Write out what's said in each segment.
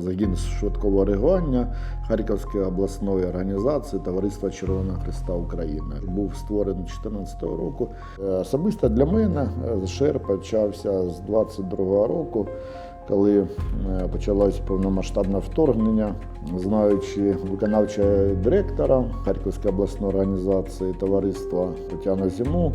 Загін швидкого реагування Харківської обласної організації Товариства Червоного Христа України був створений 2014 року. Е, Особисто для мене е, ЗШР почався з 22 року, коли е, почалось повномасштабне вторгнення, знаючи виконавчого директора Харківської обласної організації товариства Тетяну Зиму.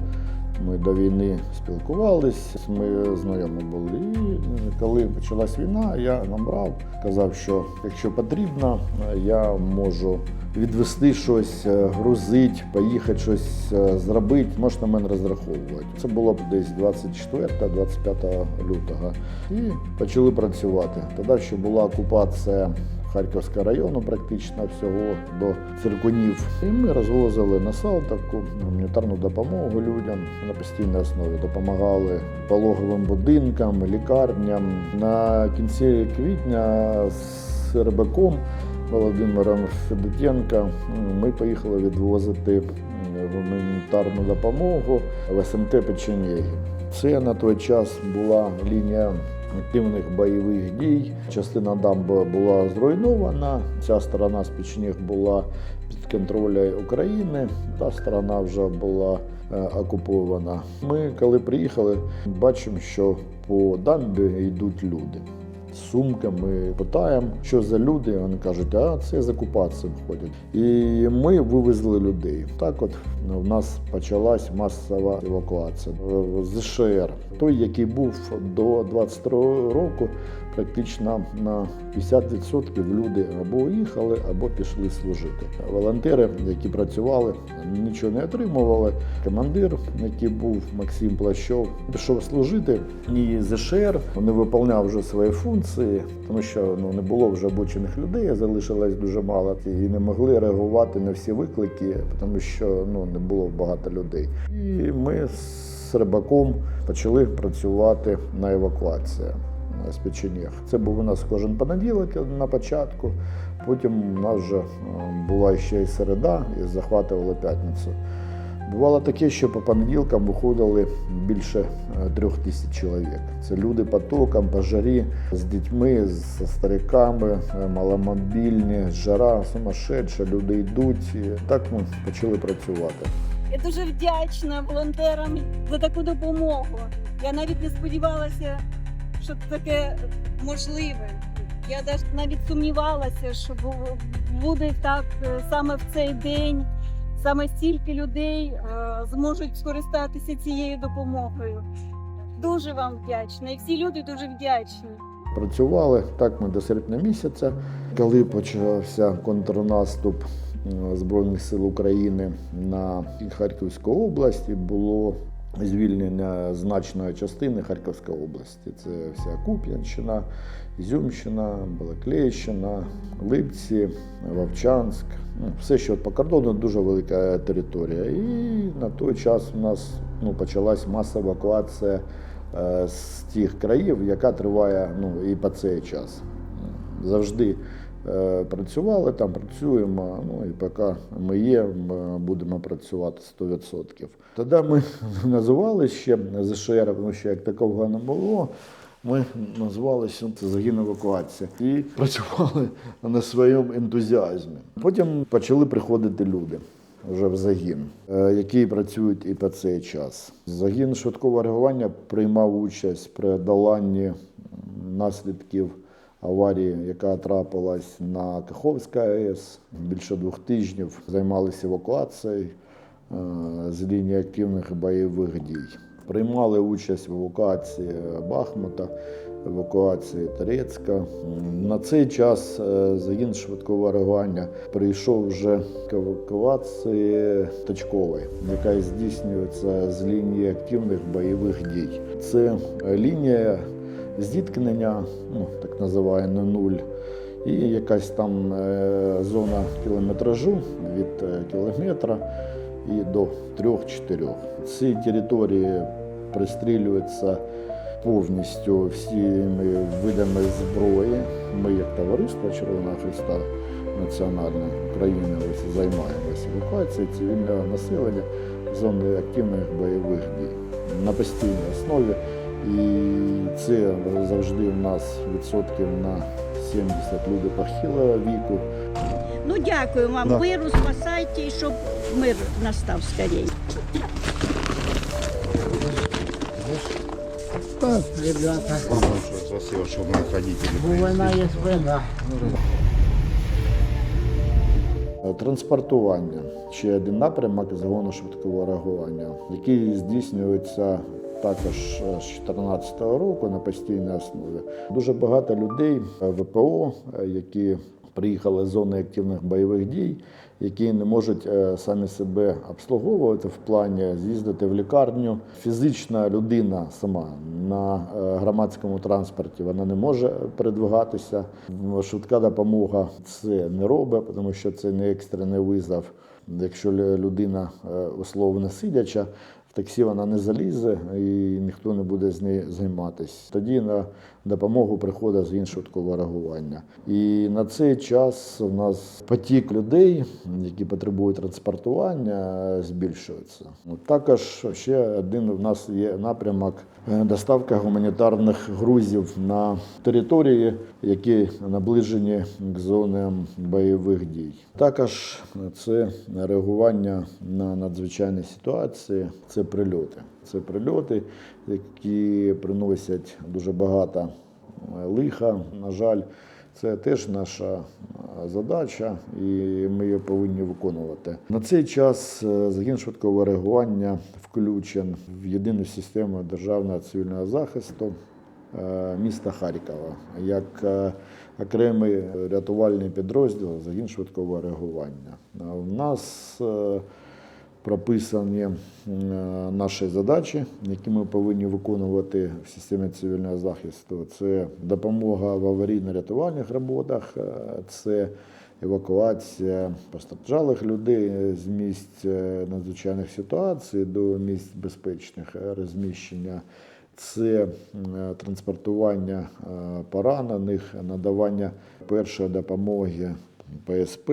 Ми до війни спілкувалися, ми знайомі були. І коли почалась війна, я набрав, казав, що якщо потрібно, я можу відвести щось, е, грузити, поїхати щось е, зробити, можна мене розраховувати. Це було б десь 24-25 лютого. І почали працювати. Тоді ще була окупація Харківського району, практично всього до циркунів. І ми розвозили на Салтовку гуманітарну допомогу людям на постійній основі. Допомагали пологовим будинкам, лікарням. На кінці квітня з рибаком Володимиром Федотенко ми поїхали відвозити гуманітарну допомогу в СМТ Печенєгі. Це на той час була лінія активних бойових дій. Частина дамби була зруйнована. Ця сторона з Печеніг була під контролем України, та сторона вже була е, окупована. Ми, коли приїхали, бачимо, що по дамбі йдуть люди. Сумками питаємо, що за люди. Вони кажуть, а це з окупації входять. І ми вивезли людей. Так, от в нас почалась масова евакуація Е, з ШР. Той, який був до 22 року, практично на 50% люди або уїхали, або пішли служити. Волонтери, які працювали, нічого не отримували. Командир, який був Максим Плащов, пішов служити і ЗШР не виконував вже свої функції, тому що ну не було вже обучених людей, залишилось дуже мало і не могли реагувати на всі виклики, тому що ну не було багато людей. І ми з рибаком почали працювати на евакуацію е, з печенєг. Це був у нас кожен понеділок на початку. Потім у нас вже е, була ще й середа і захватували п'ятницю. Бувало таке, що по понеділкам виходили більше е, трьох тисяч чоловік. Це люди потоком, по жарі, з дітьми, з стариками, е, маломобільні, жара сумасшедша, люди йдуть. І так ми почали працювати. Я дуже вдячна волонтерам за таку допомогу. Я навіть не сподівалася, що таке можливе. Я навіть- сумнівалася, що буде так е, саме в цей день, саме стільки людей е, зможуть скористатися цією допомогою. Дуже вам вдячна, і всі люди дуже вдячні. Працювали так ми до серпня місяця, коли почався контрнаступ е, Збройних сил України на Харківську область, було звільнення значної частини Харківської області. Це вся Куп'янщина, Ізюмщина, Балаклейщина, Липці, Вовчанськ. Ну, Все, що по кордону, дуже велика територія. І на той час у нас ну, почалась масова евакуація е, з тих країв, яка триває ну, і по цей час. Завжди працювали там, працюємо. Ну і поки ми є, ми будемо працювати 100%. Тоді ми називали ще ЗШР, тому що як такого не було. Ми назвалися загін евакуація і працювали на своєму ентузіазмі. Потім почали приходити люди вже в загін, е, які працюють і по цей час. Загін швидкого реагування приймав участь при доланні наслідків аварії, яка трапилась на Каховській АЕС. Більше двох тижнів займалися евакуацією е, з лінії активних бойових дій. Приймали участь в евакуації Бахмута, евакуації Торецька. На цей час е, загін швидкого реагування прийшов вже к евакуації точкової, яка здійснюється з лінії активних бойових дій. Це лінія зіткнення, ну так називаємо нуль, і якась там е, зона кілометражу від е, кілометра і до 3-4. Ці території пристрілюються повністю всіми видами зброї. Ми, як товариство Червоного Христа Національної України, займаємося евакуацією цивільного населення зони активних бойових дій на постійній основі. І це завжди у нас відсотків на 70 люди похилого віку. Ну дякую вам, Да. миру, спасайте, і щоб мир настав скорее. Так, ребята, Спасибо, что мы Транспортування ще один напрямок загону швидкого реагування, який здійснюється також е, з 2014 року на постійній основі. Дуже багато людей е, ВПО, е, які приїхали з зони активних бойових дій, які не можуть самі себе обслуговувати в плані з'їздити в лікарню. Фізична людина сама на громадському транспорті вона не може передвигатися. Швидка допомога це не робить, тому що це не екстрений визов. Якщо людина условно сидяча, таксі вона не залізе і ніхто не буде з нею займатися. Тоді на допомогу приходить з швидкого реагування. І на цей час у нас потік людей, які потребують транспортування, збільшується. Також ще один у нас є напрямок е, доставка гуманітарних грузів на території, які наближені к зонам бойових дій. Також це реагування на надзвичайні ситуації, це прильоти. Це прильоти, які приносять дуже багато е, лиха. На жаль, це теж наша е, задача, і ми її повинні виконувати. На цей час е, загін швидкого реагування включен в єдину систему державного цивільного захисту міста Харкова як окремий рятувальний підрозділ загін швидкого реагування. У нас прописані е, наші задачі, які ми повинні виконувати в системі цивільного захисту. Це допомога в аварійно-рятувальних роботах, е, це евакуація постраждалих людей з місць е, надзвичайних ситуацій до місць безпечних розміщення. Це транспортування поранених, надавання першої допомоги ПСП,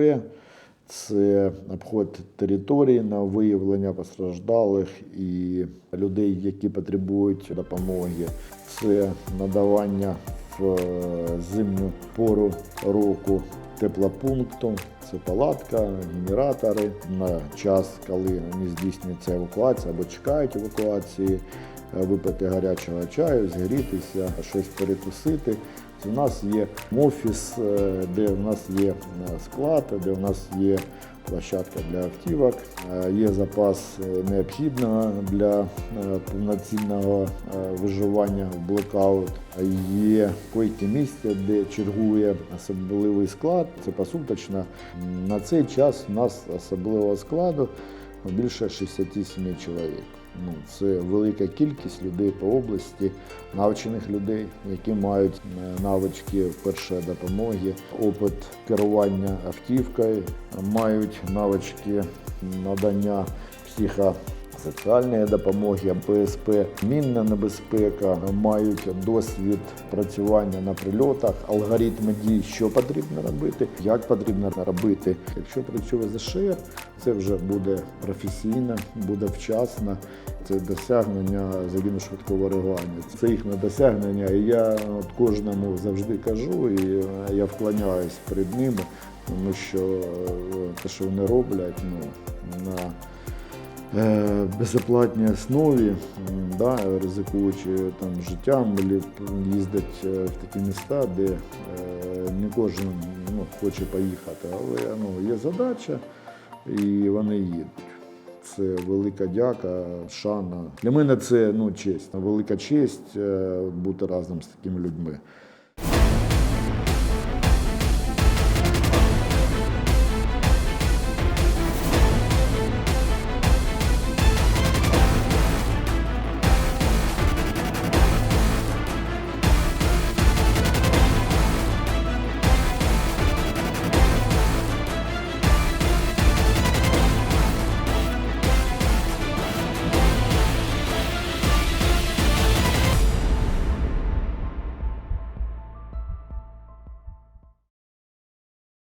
це обход території на виявлення постраждалих і людей, які потребують допомоги. Це надавання в е, зимню пору року теплопункту. Це палатка, генератори на час, коли не здійснюється евакуація або чекають евакуації, е, випити гарячого чаю, згрітися, щось перекусити. У нас є офіс, е, де в нас є склад, де в нас є площадка для автівок, е, є запас е, необхідного для е, повноцінного виживання в блокаут. Є койки місця, де чергує особливий склад. Це посуточно. На цей час у нас особливого складу більше 67 чоловік. Ну, це велика кількість людей по області, навчених людей, які мають е, навички першої допомоги, опит керування автівкою, мають навички надання психосоціальної допомоги, ПСП, мінна небезпека, мають досвід працювання на прильотах, алгоритми дій, що потрібно робити, як потрібно робити. Якщо працює ЗШР, це вже буде професійно, буде вчасно. Це досягнення загину швидкого реагування. Це їхнє досягнення. І я от кожному завжди кажу, і я вклоняюсь перед ними, тому що е, те, що вони роблять, ну, на безоплатній основі, да, ризикуючи там життям, їздять е, в такі міста, де е, не кожен ну, хоче поїхати, але ну, є задача, і вони їдуть. Це велика дяка, шана. Для мене це ну, честь, велика честь е, бути разом з такими людьми.